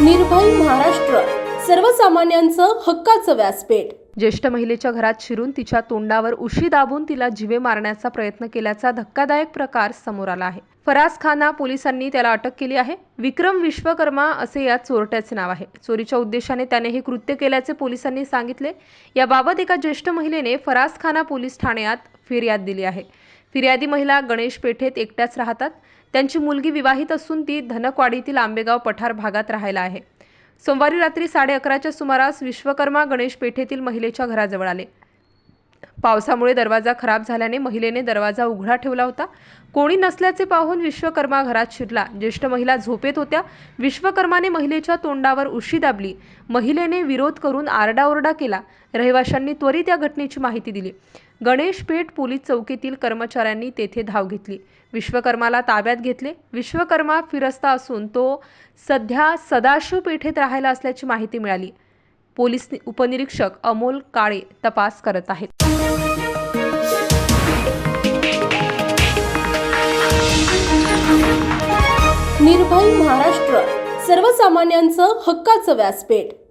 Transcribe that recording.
निर्भय महाराष्ट्र. सर्वसामान्यांचं हक्काचं व्यासपीठ. ज्येष्ठ महिलेच्या घरात शिरून तिच्या तोंडावर उशी दाबून तिला जिवे मारण्याचा प्रयत्न केल्याचा धक्कादायक प्रकार समोर आला आहे. फराज खाना पोलिसांनी त्याला अटक केली आहे. विक्रम विश्वकर्मा असे या चोरट्याचे नाव आहे. चोरीच्या उद्देशाने त्याने हे कृत्य केल्याचे पोलिसांनी सांगितले. याबाबत एका ज्येष्ठ महिलेने फराज खाना पोलीस ठाण्यात फिर्याद दिली आहे. फिर्यादी महिला गणेश पेठेत एकट्याच राहतात. त्यांची मुलगी विवाहित असून ती धनकवाडीतील आंबेगाव पठार भागात राहायला आहे. सोमवारी रात्री साडे अकराच्या सुमारास विश्वकर्मा गणेश पेठेतील महिलेच्या घराजवळ आले. पावसामुळे दरवाजा खराब झाल्याने महिलेने दरवाजा उघडा ठेवला होता. कोणी नसल्याचे पाहून विश्वकर्मा घरात शिरला. ज्येष्ठ महिला झोपेत होत्या. विश्वकर्माने महिलेच्या तोंडावर उशी दाबली. महिलेने विरोध करून आरडाओरडा केला. रहिवाशांनी त्वरित या घटनेची माहिती दिली. गणेश पेठ पोलीस चौकीतील कर्मचाऱ्यांनी तेथे धाव घेतली. विश्वकर्माला ताब्यात घेतले. विश्वकर्मा फिरस्ता असून तो सध्या सदाशिव पेठेत राहायला असल्याची माहिती मिळाली. पोलीस उपनिरीक्षक अमोल काळे तपास करत आहेत. निर्भय महाराष्ट्र सर्वसामान्यांचं हक्काचं व्यासपीठ.